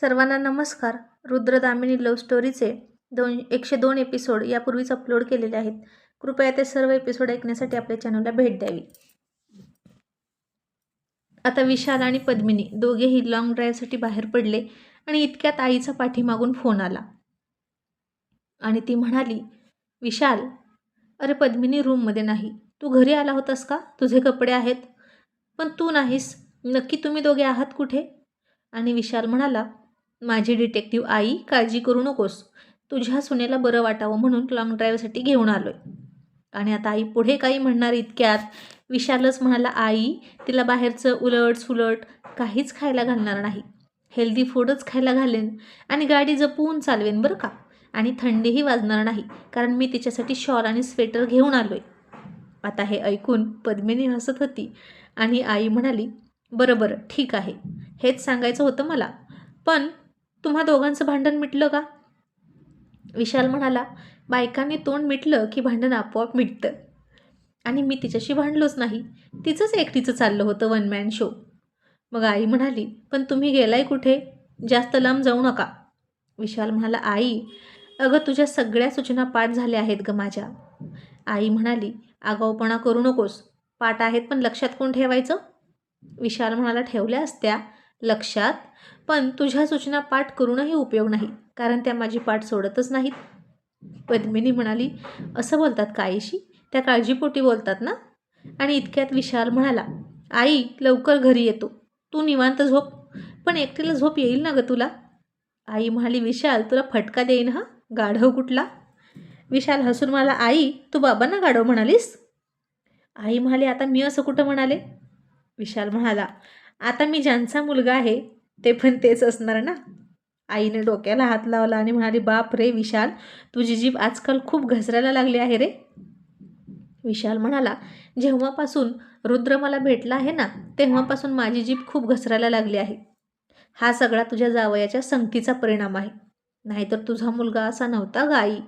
सर्वांना नमस्कार. रुद्रदामिनी लव्ह स्टोरीचे दोन एकशे दोन एपिसोड यापूर्वीच अपलोड केलेले आहेत. कृपया ते सर्व एपिसोड ऐकण्यासाठी आपल्या चॅनलला भेट द्यावी. आता विशाल आणि पद्मिनी दोघेही लॉंग ड्राईव्हसाठी बाहेर पडले आणि इतक्यात आईचा पाठीमागून फोन आला. आणि ती म्हणाली विशाल अरे पद्मिनी रूममध्ये नाही. तू घरी आला होतास का? तुझे कपडे आहेत. पण तू नाहीस. नक्की तुम्ही दोघे आहात कुठे? आणि विशाल म्हणाला माझी डिटेक्टिव्ह आई काळजी करू नकोस. तुझ्या सुनेला बरं वाटावं म्हणून लॉंग ड्राईव्हसाठी घेऊन आलो आहे आणि आता आई पुढे काही म्हणणार इतक्यात विशालच म्हणाला आई तिला बाहेरचं उलट सुलट काहीच खायला घालणार नाही. हेल्दी फूडच खायला घालेन आणि गाडी जपून चालवेन बरं का. आणि थंडीही वाजणार नाही कारण मी तिच्यासाठी शॉल आणि स्वेटर घेऊन आलो आहे आता हे ऐकून पद्मिनी हसत होती आणि आई म्हणाली बरं बरं ठीक आहे. हेच सांगायचं होतं मला. पण तुम्हा दोघांचं भांडण मिटलं का? विशाल म्हणाला बायकांनी तोंड मिटलं की भांडण आपोआप मिटतं. आणि मी तिच्याशी भांडलोच नाही. तिचंच एकटीचं चाललं होतं वन मॅन शो मग आई म्हणाली पण तुम्ही गेलाय कुठे? जास्त लांब जाऊ नका. विशाल म्हणाला आई अगं तुझ्या सगळ्या सूचना पाठ झाल्या आहेत ग माझ्या. आई म्हणाली आगाऊपणा करू नकोस. पाठ आहेत पण लक्षात कोण ठेवायचं? विशाल म्हणाला ठेवल्या असत्या. लक्षात. पण तुझ्या सूचना पाठ करूनही उपयोग नाही कारण त्या माझी पाठ सोडतच नाहीत. पद्मिनी म्हणाली असं बोलतात काळीशी त्या काळजीपोटी बोलतात ना? आणि इतक्यात विशाल म्हणाला आई लवकर घरी येतो. तू निवांत झोप. पण एकटीला झोप येईल ना ग तुला? आई म्हणाली विशाल तुला फटका देईन हा? गाढव कुठला? विशाल हसून म्हणाला आई तू बाबांना गाढव म्हणालीस? आई म्हणाली आता मी असं कुठं म्हणाले? विशाल म्हणाला आता मी ज्यांचा मुलगा आहे ते पण तेच असणार ना? आईने डोक्याला हात लावला आणि म्हणाली बाप रे विशाल तुझी जीभ आजकाल खूप घसरायला लागली आहे रे. विशाल म्हणाला जेव्हापासून रुद्र मला भेटला आहे ना तेव्हापासून माझी जीभ खूप घसरायला लागली आहे. हा सगळा तुझ्या जावयाच्या संगतीचा परिणाम आहे. नाहीतर तुझा मुलगा असा नव्हता गाई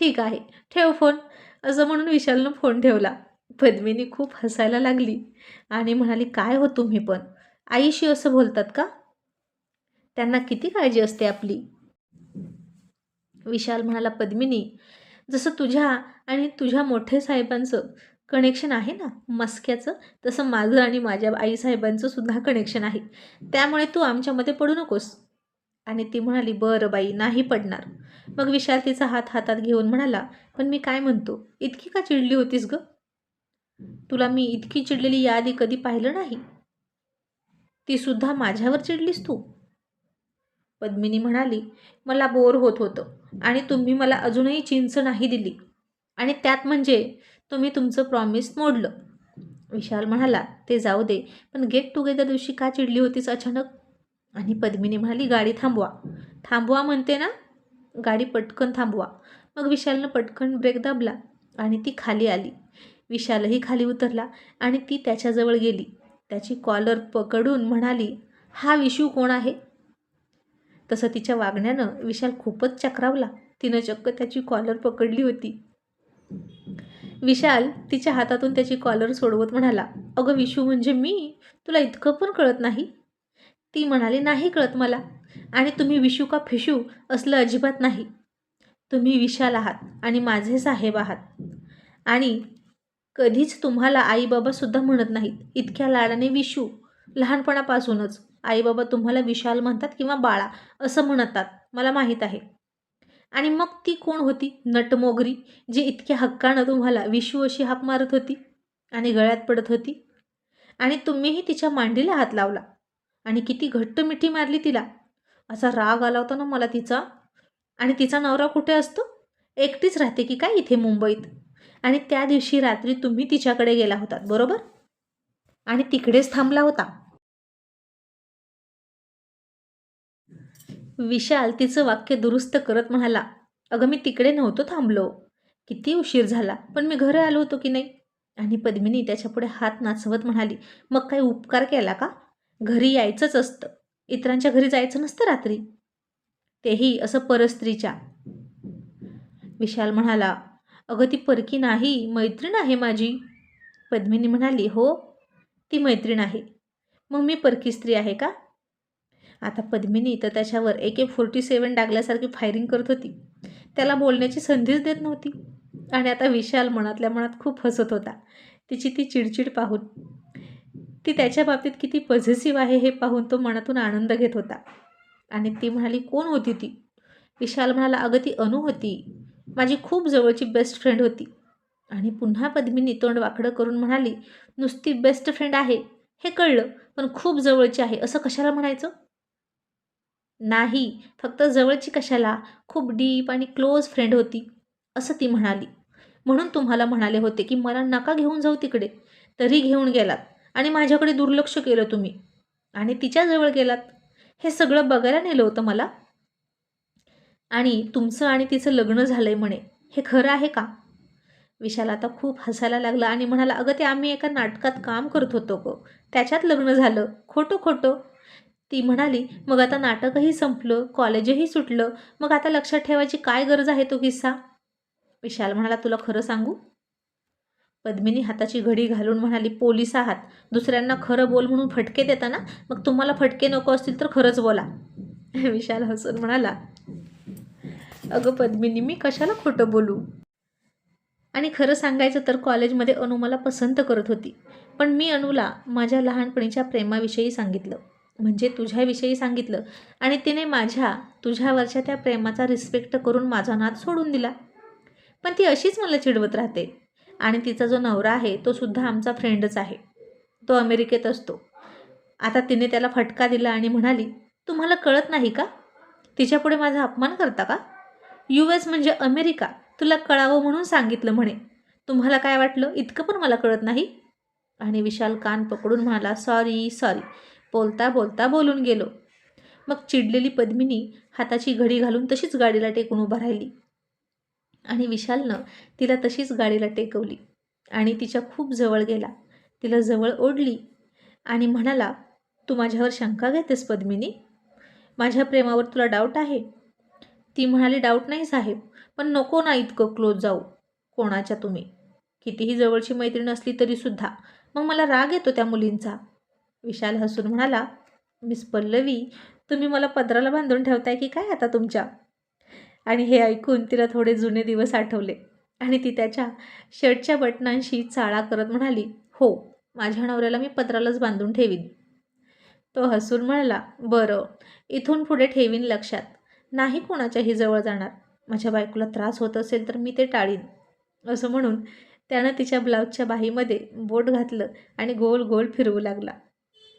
ठीक आहे ठेव फोन. असं म्हणून विशालनं फोन ठेवला. पद्मिनी खूप हसायला लागली आणि म्हणाली काय हो तुम्ही पण? आईशी असं बोलतात का? त्यांना किती काळजी असते आपली. विशाल म्हणाला पद्मिनी जसं तुझ्या आणि तुझ्या मोठे साहेबांचं कनेक्शन आहे ना मस्क्याचं तसं माझं आणि माझ्या आईसाहेबांचं सुद्धा कनेक्शन आहे. त्यामुळे तू आमच्यामध्ये पडू नकोस. आणि ती म्हणाली बरं बाई नाही पडणार. मग विशाल तिचा हात हातात घेऊन म्हणाला पण मी काय म्हणतो इतकी का चिडली होतीस गं? तुला मी इतकी चिडलेली यादी कधी पाहिलं नाही? ती सुद्धा माझ्यावर चिडलीस तू? पद्मिनी म्हणाली मला बोर होत होतं आणि तुम्ही मला अजूनही चिंच नाही दिली. आणि त्यात म्हणजे तुम्ही तुमचं प्रॉमिस मोडलं. विशाल म्हणाला ते जाऊ दे पण गेट टुगेदर दिवशी का चिडली होतीस अचानक? आणि पद्मिनी म्हणाली गाडी थांबवा. थांबवा म्हणते ना? गाडी पटकन थांबवा. मग विशालनं पटकन ब्रेक दाबला आणि ती खाली आली. विशालही खाली उतरला आणि ती त्याच्याजवळ गेली. त्याची कॉलर पकडून म्हणाली हा विशू कोण आहे? तसं तिच्या वागण्यानं विशाल खूपच चक्रावला. तिनं चक्क त्याची कॉलर पकडली होती. विशाल तिच्या हातातून त्याची कॉलर सोडवत म्हणाला अगं विशू म्हणजे मी? तुला इतकं पण कळत नाही? ती म्हणाली नाही कळत मला. आणि तुम्ही विशू का फिशू असलं अजिबात नाही. तुम्ही विशाल आहात आणि माझे साहेब आहात. आणि कधीच तुम्हाला आईबाबासुद्धा म्हणत नाहीत. इतक्या लाडाने विशू लहानपणापासूनच. आईबाबा तुम्हाला विशाल म्हणतात किंवा बाळा असं म्हणतात मला माहीत आहे. आणि मग ती कोण होती? नटमोगरी जी इतक्या हक्कानं तुम्हाला विशू अशी हाक मारत होती आणि गळ्यात पडत होती. आणि तुम्हीही तिच्या मांडीला हात लावला. आणि किती घट्ट मिठी मारली तिला. असा राग आला होता ना मला तिचा. आणि तिचा नवरा कुठे असतो? एकटीच राहते की काय इथे मुंबईत? आणि त्या दिवशी रात्री तुम्ही तिच्याकडे गेला होतात बरोबर? आणि तिकडेच थांबला होता. विशाल तिचं वाक्य दुरुस्त करत म्हणाला अगं मी तिकडे नव्हतो थांबलो. किती उशीर झाला पण मी घरं आलो होतो की नाही? आणि पद्मिनी त्याच्यापुढे हात नाचवत म्हणाली मग काही उपकार केला का? घरी यायचंच असतं. इतरांच्या घरी जायचं नसतं रात्री. तेही असं परस्त्रीच्या. विशाल म्हणाला अगं ती परकी नाही मैत्रीण आहे माझी. पद्मिनी म्हणाली हो ती मैत्रीण आहे. मग मी परकी स्त्री आहे का? आता पद्मिनी तर त्याच्यावर ए के फोर्टी सेवन डागल्यासारखी फायरिंग करत होती. त्याला बोलण्याची संधीच देत नव्हती. आणि आता विशाल मनातल्या मनात खूप हसत होता. तिची ती चिडचिड पाहून. ती त्याच्या बाबतीत किती पॉझिटिव्ह आहे हे पाहून तो मनातून आनंद घेत होता. आणि ती म्हणाली कोण होती ती? विशाल म्हणाला अगं ती अनु होती. माझी खूप जवळची बेस्ट फ्रेंड होती. आणि पुन्हा पद्मिनी तोंड वाकडं करून म्हणाली नुसती बेस्ट फ्रेंड आहे हे कळलं पण खूप जवळची आहे असं कशाला म्हणायचं? नाही फक्त जवळची कशाला? खूप डीप आणि क्लोज फ्रेंड होती असं ती म्हणाली. म्हणून तुम्हाला म्हणाले होते की मला नका घेऊन जाऊ तिकडे तरी घेऊन गेलात आणि माझ्याकडे दुर्लक्ष केलं तुम्ही आणि तिच्याजवळ गेलात. हे सगळं बघायला नेलं होतं मला आणि तुमचं आणि तिचं लग्न झालं आहे म्हणे हे खरं आहे का? विशाल आता खूप हसायला लागला आणि म्हणाला अगं ते आम्ही एका नाटकात काम करत होतो गं. त्याच्यात लग्न झालं. खोटं खोटं. ती म्हणाली मग आता नाटकही संपलं कॉलेजही सुटलं. मग आता लक्षात ठेवायची काय गरज आहे तो किस्सा? विशाल म्हणाला तुला खरं सांगू? पद्मिनी हाताची घडी घालून म्हणाली पोलीस आहात. दुसऱ्यांना खरं बोल म्हणून फटके देताना मग तुम्हाला फटके नको असतील तर खरंच बोला. विशाल हसून म्हणाला अगं पद्मिनी मी कशाला खोटं बोलू? आणि खरं सांगायचं तर कॉलेजमध्ये अनु मला पसंत करत होती. पण मी अनुला माझ्या लहानपणीच्या प्रेमाविषयी सांगितलं. म्हणजे तुझ्याविषयी सांगितलं. आणि तिने माझ्या तुझ्यावरच्या त्या प्रेमाचा रिस्पेक्ट करून माझा नाद सोडून दिला. पण ती अशीच मला चिडवत राहते. आणि तिचा जो नवरा आहे तो सुद्धा आमचा फ्रेंडच आहे. तो अमेरिकेत असतो. आता तिने त्याला फटका दिला आणि म्हणाली तुम्हाला कळत नाही का? तिच्यापुढे माझा अपमान करता का? यू एस म्हणजे अमेरिका. तुला कळावं म्हणून सांगितलं म्हणे. तुम्हाला काय वाटलं? इतकं पण मला कळत नाही. आणि विशाल कान पकडून म्हणाला सॉरी सॉरी. बोलता बोलता बोलून गेलो. मग चिडलेली पद्मिनी हाताची घडी घालून तशीच गाडीला टेकून उभा राहिली. आणि विशालनं तिला तशीच गाडीला टेकवली. आणि तिच्या खूप जवळ गेला. तिला जवळ ओढली. आणि म्हणाला तू माझ्यावर शंका घेतेस पद्मिनी? माझ्या प्रेमावर तुला डाऊट आहे? ती म्हणाली डाऊट नाही साहेब पण नको ना इतकं क्लोज जाऊ. कोणाच्या तुम्ही? कितीही जवळची मैत्रीण असली तरीसुद्धा मग मला राग येतो त्या मुलींचा. विशाल हसून म्हणाला मिस पल्लवी तुम्ही मला पदराला बांधून ठेवताय की काय आता तुमच्या? आणि हे ऐकून तिला थोडे जुने दिवस आठवले. आणि ती त्याच्या शर्टच्या बटनांशी चाळा करत म्हणाली हो माझ्या नवऱ्याला मी पत्रालाच बांधून ठेवीन. तो हसून म्हणाला बरं इथून पुढे ठेवीन लक्षात. नाही कोणाच्याही जवळ जाणार. माझ्या बायकोला त्रास होत असेल तर मी ते टाळीन असं म्हणून त्यानं तिच्या ब्लाऊजच्या बाहीमध्ये बोट घातलं आणि गोल गोल फिरवू लागला.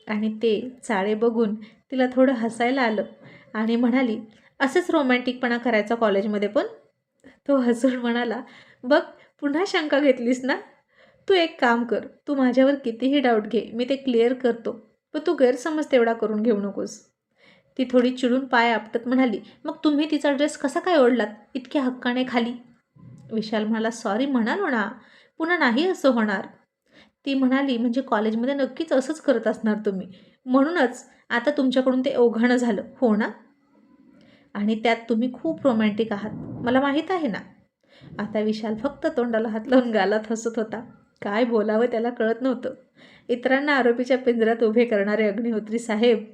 आणि ते चाळे बघून तिला थोडं हसायला आलं आणि म्हणाली असंच रोमॅन्टिकपणा करायचा कॉलेजमध्ये पण? तो हसून म्हणाला बघ पुन्हा शंका घेतलीस ना? तू एक काम कर तू माझ्यावर कितीही डाऊट घे मी ते क्लिअर करतो पण तू गैरसमज तेवढा करून घेऊ नकोस. ती थोडी चिडून पाय आपटत म्हणाली मग तुम्ही तिचा ड्रेस कसा काय ओढलात? इतक्या हक्काने खाली. विशाल म्हणाला सॉरी म्हणालो ना पुन्हा नाही असं होणार. ती म्हणाली म्हणजे कॉलेजमध्ये नक्कीच असंच करत असणार तुम्ही. म्हणूनच आता तुमच्याकडून ते ओघाणं झालं हो ना? आणि त्यात तुम्ही खूप रोमॅन्टिक आहात. मला माहीत आहे ना? आता विशाल फक्त तोंडाला हात लावून गालात हसत होता. काय बोलावं त्याला कळत नव्हतं. इतरांना आरोपीच्या पिंजऱ्यात उभे करणारे अग्निहोत्री साहेब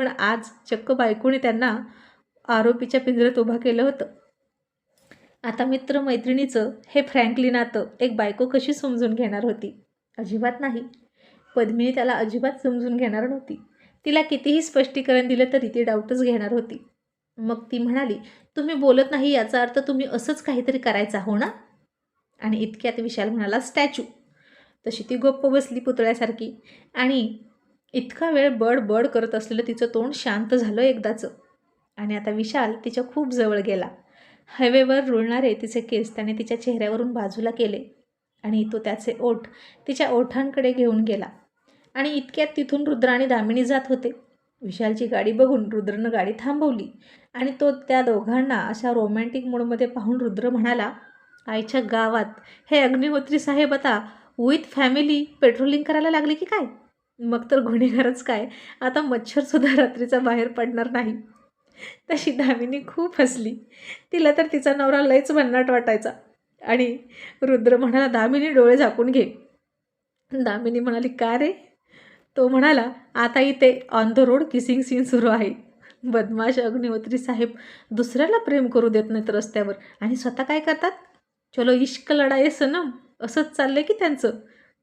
पण आज चक्क बायकोने त्यांना आरोपीच्या पिंजऱ्यात उभा केलं होतं. आता मित्र मैत्रिणीचं हे फ्रँकली नातं एक बायको कशी समजून घेणार होती? अजिबात नाही. पद्मिनी त्याला अजिबात समजून घेणार नव्हती. तिला कितीही स्पष्टीकरण दिलं तरी ती डाऊटच घेणार होती. मग ती म्हणाली तुम्ही बोलत नाही याचा अर्थ तुम्ही असंच काहीतरी करायचा हो ना? आणि इतक्यात विशाल म्हणाला स्टॅच्यू. तशी ती गप्प बसली पुतळ्यासारखी. आणि इतका वेळ बड बड करत असलेलं तिचं तोंड शांत झालं एकदाचं. आणि आता विशाल तिच्या खूप जवळ गेला. हायवेवर रुळणारे तिचे केस त्याने तिच्या चेहऱ्यावरून बाजूला केले आणि तो त्याचे ओठ तिच्या ओठांकडे घेऊन गेला. आणि इतक्यात तिथून रुद्र आणि दामिनी जात होते. विशालची गाडी बघून रुद्रनं गाडी थांबवली आणि तो त्या दोघांना अशा रोमॅन्टिक मूडमध्ये पाहून रुद्र म्हणाला आईच्या गावात हे अग्निहोत्री साहेब आता विथ फॅमिली पेट्रोलिंग करायला लागले की काय? मग तर गुन्हेगारच काय? आता मच्छरसुद्धा रात्रीचा बाहेर पडणार नाही. तशी दामिनी खूप हसली. तिला तर तिचा नवरा लयच भन्नाट वाटायचा. आणि रुद्र म्हणाला दामिनी डोळे झाकून घे. दामिनी म्हणाली का रे? तो म्हणाला आता इथे on the road kissing scene सुरू आहे. बदमाश अग्निहोत्री साहेब दुसऱ्याला प्रेम करू देत नाहीत रस्त्यावर. आणि स्वतः काय करतात? चलो इश्क लढाई सनम असंच चाललंय की त्यांचं?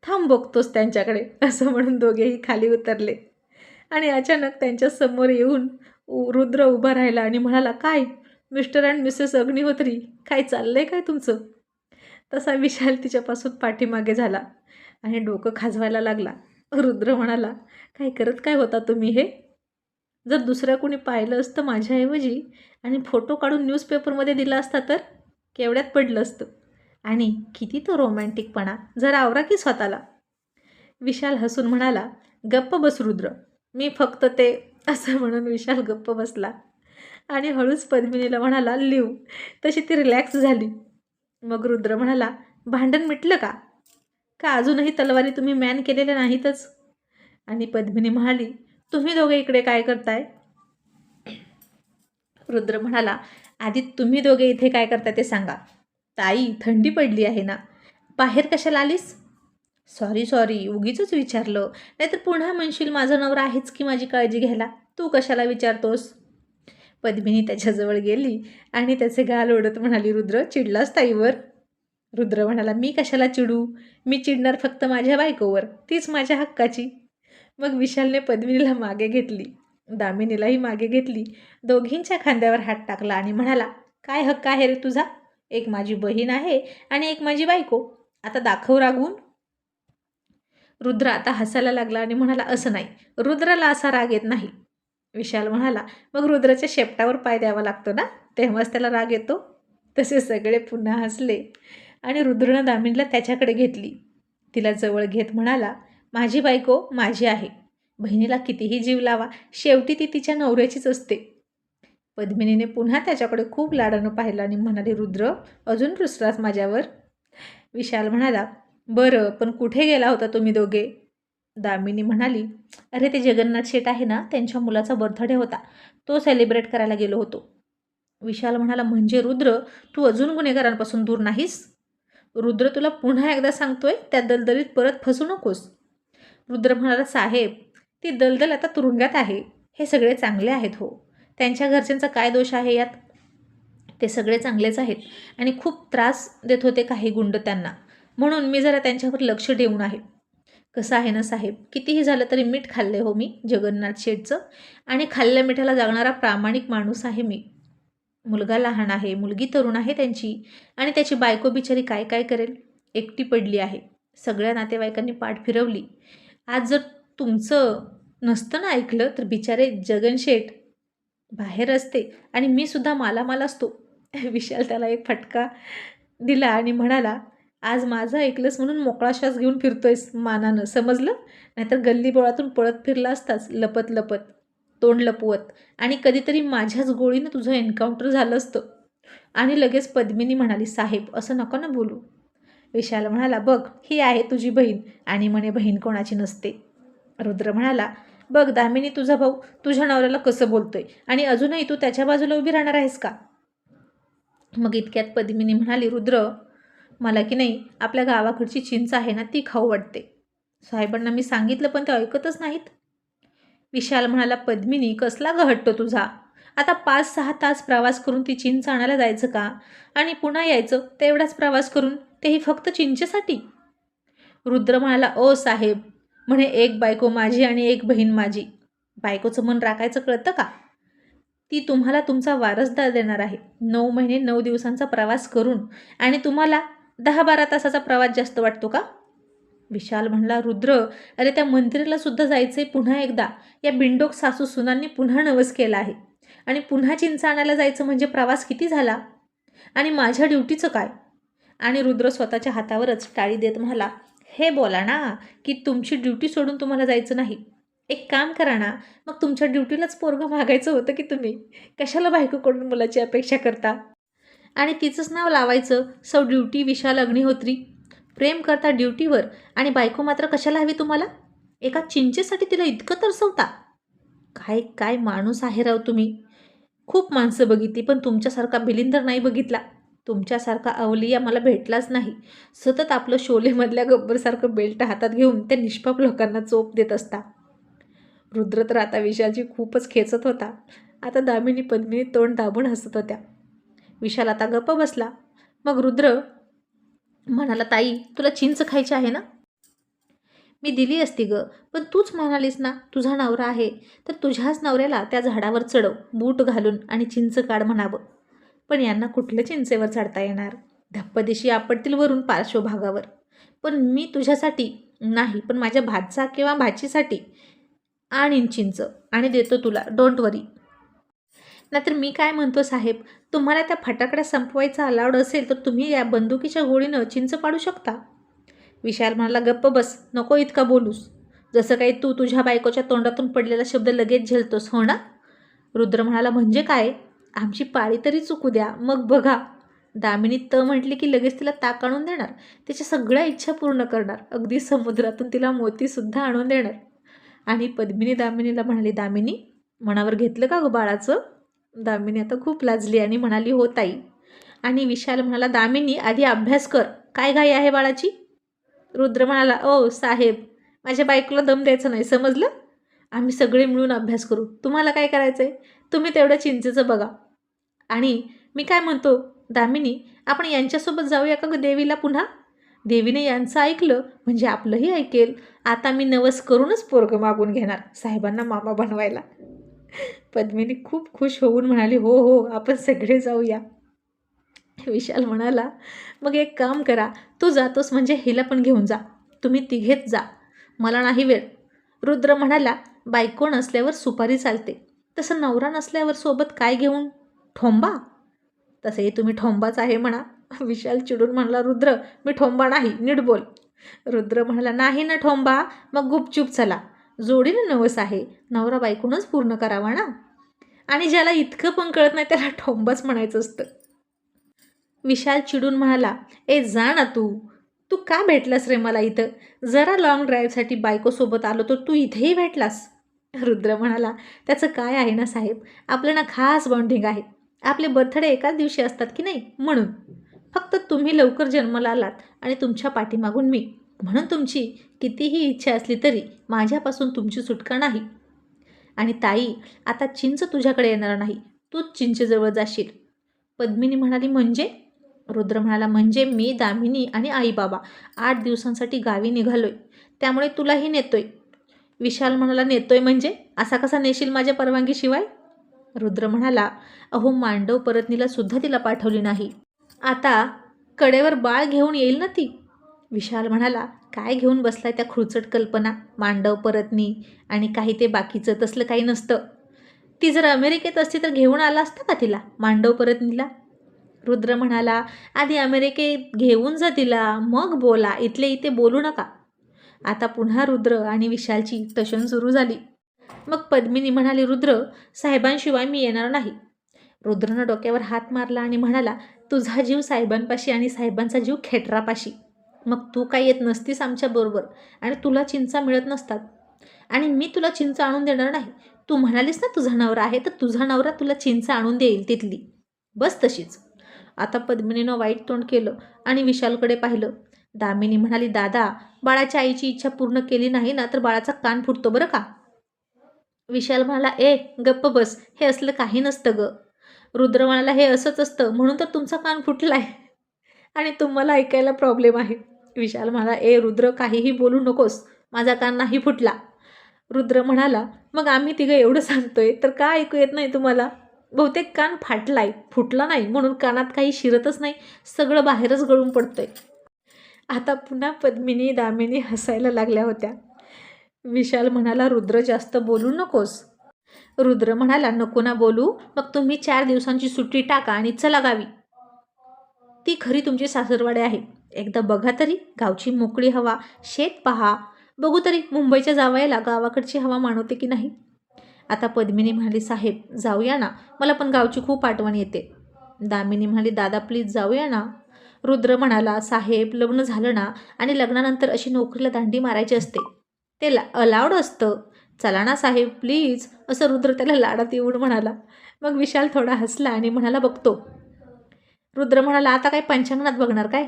थांब बघतोस त्यांच्याकडे असं म्हणून दोघेही खाली उतरले. आणि अचानक त्यांच्यासमोर येऊन उ- रुद्र उभा राहिला आणि म्हणाला काय? मिस्टर अँड मिसेस अग्निहोत्री काय चाललंय काय तुमचं? तसा विशाल तिच्यापासून पाठीमागे झाला आणि डोकं खाजवायला लागला. रुद्र म्हणाला काय करत काय होता तुम्ही हे? जर दुसऱ्या कोणी पाहिलं असतं माझ्याऐवजी आणि फोटो काढून न्यूजपेपरमध्ये दिला असता तर? केवढ्यात पडलं असतं? आणि किती तो रोमॅन्टिकपणा जरा आवरा की स्वतःला. विशाल हसून म्हणाला गप्प बस रुद्र. मी फक्त ते असं म्हणून विशाल गप्प बसला. आणि हळूच पद्मिनीला म्हणाला लिव तशी ती रिलॅक्स झाली. मग रुद्र म्हणाला भांडण मिटलं का? का अजूनही तलवारी तुम्ही मॅन केलेल्या नाहीतच? आणि पद्मिनी म्हणाली तुम्ही दोघे इकडे काय करताय? रुद्र म्हणाला आधी तुम्ही दोघे इथे काय करताय ते सांगा. ताई थंडी पडली आहे ना. बाहेर कशाला आलीस? सॉरी सॉरी उगीच विचारलं. नाहीतर पुन्हा म्हणशील माझा नवरा आहेच की माझी काळजी घ्यायला? तू कशाला विचारतोस? पद्मिनी त्याच्याजवळ गेली आणि त्याचे गाल ओढत म्हणाली रुद्र चिडलास ताईवर? रुद्र म्हणाला मी कशाला चिडू? मी चिडणार फक्त माझ्या बायकोवर तीच माझ्या हक्काची. मग विशालने पद्मिनीला मागे घेतली. दामिनीलाही मागे घेतली. दोघींच्या खांद्यावर हात टाकला आणि म्हणाला काय हक्क आहे रे तुझा? एक माझी बहीण आहे आणि एक माझी बायको. आता दाखव रागून. रुद्र आता हसायला लागला आणि म्हणाला असं नाही. रुद्राला असा राग येत नाही. विशाल म्हणाला मग रुद्राच्या शेपटावर पाय द्यावा लागतो ना? तेव्हाच त्याला राग येतो. तसे सगळे पुन्हा हसले आणि रुद्रनं दामिनीला त्याच्याकडे घेतली. तिला जवळ घेत म्हणाला माझी बायको माझी आहे. बहिणीला कितीही जीव लावा शेवटी ती तिच्या नवऱ्याचीच असते. पद्मिनीने पुन्हा त्याच्याकडे खूप लाडानं पाहिलं आणि म्हणाली रुद्र अजून रुसलास माझ्यावर? विशाल म्हणाला बरं पण कुठे गेला होता तुम्ही दोघे? दामिनी म्हणाली अरे ते जगन्नाथ शेठ आहे ना त्यांच्या मुलाचा बर्थडे होता तो सेलिब्रेट करायला गेलो होतो. विशाल म्हणाला म्हणजे रुद्र तू अजून गुन्हेगारांपासून दूर नाहीस? रुद्र तुला पुन्हा एकदा सांगतोय त्या दलदलीत परत फसू नकोस. रुद्र म्हणाला साहेब ती दलदल आता तुरुंगात आहे हे सगळे चांगले आहेत हो. त्यांच्या घरच्यांचा काय दोष आहे यात? ते सगळे चांगलेच आहेत आणि खूप त्रास देत होते काही गुंड त्यांना. म्हणून मी जरा त्यांच्यावर लक्ष देऊन आहे. कसं आहे ना साहेब? कितीही झालं तरी मीठ खाल्ले हो मी जगन्नाथ शेठचं. आणि खाल्ल्या मिठाला जागणारा प्रामाणिक माणूस आहे मी. मुलगा लहान आहे मुलगी तरुण आहे त्यांची. आणि त्याची बायको बिचारी काय काय करेल? एकटी पडली आहे. सगळ्या नातेवाईकांनी पाठ फिरवली. आज जर तुमचं नसतं ना ऐकलं तर बिचारे जगन शेठ बाहेर असते आणि मी सुद्धा मालामाल असतो. विशाल त्याला एक फटका दिला आणि म्हणाला आज माझं ऐकलंस म्हणून मोकळा श्वास घेऊन फिरतोयस मानानं समजलं? नाहीतर गल्लीबोळातून पळत फिरला असताच लपत लपत तोंड लपवत आणि कधीतरी माझ्याच गोळीनं तुझं एन्काउंटर झालं असतं. आणि लगेच पद्मिनी म्हणाली साहेब असं नको ना बोलू. विशाल म्हणाला बघ ही आहे तुझी बहीण आणि म्हणे बहीण कोणाची नसते. रुद्र म्हणाला बघ दामिनी तुझा भाऊ तुझ्या नवऱ्याला कसं बोलतोय? आणि अजूनही तू त्याच्या बाजूला उभी राहणार आहेस का? मग इतक्यात पद्मिनी म्हणाली रुद्र मला की नाही आपल्या गावाकडची चिंच आहे ना ती खाऊ वाटते. साहेबांना मी सांगितलं पण ते ऐकतच नाहीत. विशाल म्हणाला पद्मिनी कसला गहट्ट तुझा? आता पाच सहा तास प्रवास करून ती चिंच आणायला जायचं का? आणि पुन्हा यायचं तेवढाच प्रवास करून तेही फक्त चिंचेसाठी? रुद्र म्हणाला ओ साहेब म्हणे एक बायको माझी आणि एक बहीण माझी. बायकोचं मन राखायचं कळतं का? ती तुम्हाला तुमचा वारसदार देणार आहे. नऊ महिने नऊ दिवसांचा प्रवास करून आणि तुम्हाला दहा बारा तासाचा प्रवास जास्त वाटतो का? विशाल म्हणला रुद्र अरे त्या मंदिराला सुद्धा जायचंय पुन्हा एकदा. या बिंडोक सासू सुनांनी पुन्हा नवस केला आहे. आणि पुन्हा चिंचाणाला जायचं म्हणजे प्रवास किती झाला? आणि माझ्या ड्युटीचं काय? आणि रुद्र स्वतःच्या हातावरच टाळी देत म्हणाला हे बोला ना की तुमची ड्युटी सोडून तुम्हाला जायचं नाही. एक काम करा ना मग तुमच्या ड्युटीलाच पोरगं मागायचं होतं की तुम्ही? कशाला बायकोकडून मुलाची अपेक्षा करता? आणि तिचंच नाव लावायचं सौ ड्युटी विशाल अग्निहोत्री. प्रेम करता ड्युटीवर आणि बायको मात्र कशाला हवी तुम्हाला? एका चिंचेसाठी तिला इतकं तरसवता? काय काय माणूस आहे राव तुम्ही. खूप माणसं बघितली पण तुमच्यासारखा बिलिंदर नाही बघितला. तुमच्यासारखा अवलिया मला भेटलाच नाही. सतत आपलं शोलेमधल्या गब्बरसारखं बेल्ट हातात घेऊन त्या निष्पाप लोकांना चोप देत असता. रुद्र तर आता विशालची खूपच खेचत होता. आता दामिनी पद्मिनी तोंड दाबून हसत होत्या. विशाल आता गप्प बसला. मग रुद्र म्हणाला ताई तुला चिंच खायची आहे ना? मी दिली असती ग पण तूच म्हणालीस ना तुझा नवरा आहे. तर तुझ्याच नवऱ्याला त्या झाडावर चढव बूट घालून आणि चिंच काढ म्हणावं. पण यांना कुठलं चिंचेवर चढता येणार? धप्पदिशी आपटतील वरून पार्श्वभागावर. पण मी तुझ्यासाठी नाही पण माझ्या भातचा किंवा भाचीसाठी आणीन चिंच आणि देतो तुला. डोंट वरी नाहीतर मी काय म्हणतो साहेब? तुम्हाला त्या फटाकड्या संपवायचा अलाउड असेल तर तुम्ही या बंदुकीच्या गोळीनं चिंच पाडू शकता. विशाल म्हणाला गप्प बस नको इतका बोलूस. जसं काही तू तुझ्या बायकोच्या तोंडातून पडलेला शब्द लगेच झेलतोस हो ना? रुद्र म्हणाला म्हणजे काय? आमची पाळी तरी चुकू द्या. मग बघा. दामिनी त म्हटली की लगेच तिला ताक आणून देणार. तिच्या सगळ्या इच्छा पूर्ण करणार. अगदी समुद्रातून तिला मोतीसुद्धा आणून देणार. आणि पद्मिनी दामिनीला म्हणाली दामिनी मनावर घेतलं का गं बाळाचं? दामिनी आता खूप लाजली आणि म्हणाली हो ताई. आणि विशाल म्हणाला दामिनी आधी अभ्यास कर. काय घाई आहे बाळाची? रुद्र म्हणाला ओ साहेब माझ्या बायकोला दम द्यायचा नाही समजलं? आम्ही सगळे मिळून अभ्यास करू. तुम्हाला काय करायचं आहे तुम्ही तेवढं चिंचेचं बघा. आणि मी काय म्हणतो दामिनी आपण यांच्यासोबत जाऊया का देवीला पुन्हा? देवीने यांचं ऐकलं म्हणजे आपलंही ऐकेल. आता मी नवस करूनच पोरग मागून घेणार साहेबांना मामा बनवायला. पद्मिनी खूप खुश होऊन म्हणाली हो हो आपण सगळे जाऊया. विशाल म्हणाला मग एक काम करा तू जातोस म्हणजे हिला पण घेऊन जा. तुम्ही तिघेच जा. मला नाही वेळ. रुद्र म्हणाला बायको नसल्यावर सुपारी चालते. तसं नवरा नसल्यावर सोबत काय घेऊन ठोंबा? तसेही तुम्ही ठोंबाच आहे म्हणा. विशाल चिडून म्हणला रुद्र मी ठोंबा नाही नीट बोल. रुद्र म्हणाला नाही ना ठोंबा मग गुपचूप चला. जोडीनं नवस आहे नवरा बायकूनच पूर्ण करावा ना? आणि ज्याला इतकं पण कळत नाही त्याला ठोंबाच म्हणायचं असतं. विशाल चिडून म्हणाला ए जा ना तू. तू का भेटलास रे मला इथं? जरा लॉंग ड्राईव्हसाठी बायकोसोबत आलो तर तू इथेही भेटलास. रुद्र म्हणाला त्याचं काय आहे ना साहेब? आपलं ना खास बॉन्डिंग आहे. आपले बर्थडे एकाच दिवशी असतात की नाही? म्हणून. फक्त तुम्ही लवकर जन्माला आलात आणि तुमच्या पाठीमागून मी. म्हणून तुमची कितीही इच्छा असली तरी माझ्यापासून तुमची सुटका नाही. आणि ताई आता चिंच तुझ्याकडे येणार नाही. तूच चिंचेजवळ जाशील. पद्मिनी म्हणाली म्हणजे? रुद्र म्हणाला म्हणजे मी दामिनी आणि आईबाबा आठ दिवसांसाठी गावी निघालोय. त्यामुळे तुलाही नेतोय. विशाल म्हणाला नेतोय म्हणजे? असा कसा नेशील माझ्या परवानगीशिवाय? रुद्र म्हणाला अहो मांडव परतनीला सुद्धा तिला पाठवली नाही. आता कडेवर बाळ घेऊन येईल ना ती? विशाल म्हणाला काय घेऊन बसलाय त्या खुळचट कल्पना मांडव परतनी आणि काही ते बाकीचं तसलं काही नसतं. ती जर अमेरिकेत असती तर घेऊन आला असता का तिला मांडव परतनीला रुद्र म्हणाला आधी अमेरिकेत घेऊन जा तिला मग बोला इथले इथे बोलू नका. आता पुन्हा रुद्र आणि विशालची तशन सुरू झाली. मग पद्मिनी म्हणाली रुद्र साहेबांशिवाय मी येणार नाही. रुद्रनं डोक्यावर हात मारला आणि म्हणाला तुझा जीव साहेबांपाशी आणि साहेबांचा जीव खेटरापाशी. मग तू काय येत नसतीस आमच्याबरोबर आणि तुला चिंचा मिळत नसतात. आणि मी तुला चिंच आणून देणार नाही. तू म्हणालीस ना तुझा नवरा आहे तर तुझा नवरा तुला चिंच आणून देईल तिथली. बस तशीच. आता पद्मिनीनं वाईट तोंड केलं आणि विशालकडे पाहिलं. दामिनी म्हणाली दादा बाळाच्या आईची इच्छा पूर्ण केली नाही ना तर बाळाचा कान फुटतो बरं का? विशाल म्हणाला ए गप्प बस हे असलं काही नसतं ग. रुद्र म्हणाला हे असंच असतं म्हणून तर तुमचा कान फुटलाय. आणि तुम्हाला ऐकायला प्रॉब्लेम आहे. विशाल म्हणाला ए रुद्र काहीही बोलू नकोस माझा कान नाही फुटला. रुद्र म्हणाला मग आम्ही तिघं एवढं सांगतोय तर का ऐकू येत नाही तुम्हाला? बहुतेक कान फाटलाय फुटला नाही म्हणून कानात काही शिरतच नाही सगळं बाहेरच गळून पडतंय. आता पुन्हा पद्मिनी दामिनी हसायला लागल्या होत्या. विशाल म्हणाला रुद्र जास्त बोलू नकोस. रुद्र म्हणाला नको ना बोलू. मग तुम्ही चार दिवसांची सुट्टी टाका आणि चला गावी. ती खरी तुमची सासरवाडे आहे. एकदा बघा तरी. गावची मोकळी हवा. शेत पहा. बघू तरी मुंबईच्या जावयाला गावाकडची हवा मानवते की नाही. आता पद्मिनी म्हणाली साहेब जाऊया ना. मला पण गावची खूप आठवण येते. दामिनी म्हणाली दादा प्लीज जाऊया ना. रुद्र म्हणाला साहेब लग्न झालं ना आणि लग्नानंतर अशी नोकरीला दांडी मारायची असते. ते ला अलाउड असतं. चला ना साहेब प्लीज. असं रुद्र त्याला लाडात येऊन म्हणाला. मग विशाल थोडा हसला आणि म्हणाला बघतो. रुद्र म्हणाला आता काय पंचांगणात बघणार काय?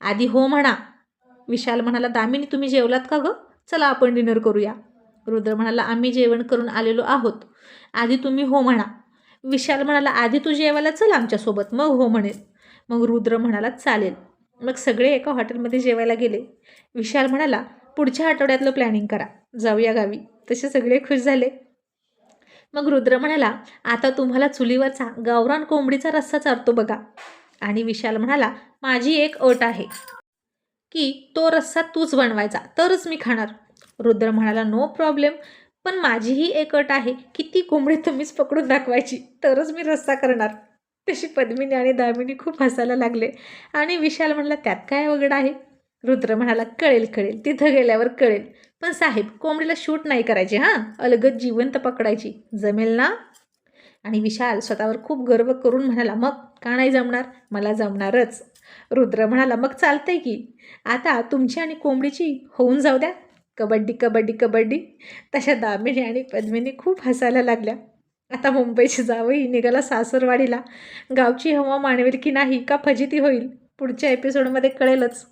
आधी हो म्हणा. विशाल म्हणाला दामिनी तुम्ही जेवलात का गं? चला आपण डिनर करूया. रुद्र म्हणाला आम्ही जेवण करून आलेलो आहोत. आधी तुम्ही हो म्हणा. विशाल म्हणाला आधी तू जेवायला चल आमच्यासोबत. मग हो म्हणेल मग रुद्र म्हणाला चालेल. मग सगळे एका हॉटेलमध्ये जेवायला गेले. विशाल म्हणाला पुढच्या आठवड्यातलं प्लॅनिंग करा. जाऊया गावी. तसे सगळे खुश झाले. मग रुद्र म्हणाला आता तुम्हाला चुलीवरचा गावरान कोंबडीचा रस्सा चारतो बघा. आणि विशाल म्हणाला माझी एक अट आहे की तो रस्सा तूच बनवायचा तरच मी खाणार. रुद्र म्हणाला नो प्रॉब्लेम पण माझीही एक अट आहे की ती कोंबडी तुम्हीच पकडून दाखवायची तरच मी रस्सा करणार. तशी पद्मिनी आणि दामिनी खूप हसायला लागले. आणि विशाल म्हणला त्यात काय वगड आहे? रुद्र म्हणाला कळेल कळेल. तिथं गेल्यावर कळेल. पण साहेब कोंबडीला शूट नाही करायची हां? अलगद जिवंत पकडायची. जमेल ना? आणि विशाल स्वतःवर खूप गर्व करून म्हणाला मग का नाही जमणार? मला जमणारच. रुद्र म्हणाला मग चालतंय की. आता तुमची आणि कोंबडीची होऊन जाऊ द्या. कबड्डी कबड्डी कबड्डी. तशा दामिनी आणि पद्मिनी खूप हसायला लागल्या. आता मुंबईची जावई निघाला सासरवाडीला. गावची हवा मानवेल की नाही का फजिती होईल? पुढच्या एपिसोडमध्ये कळेलच.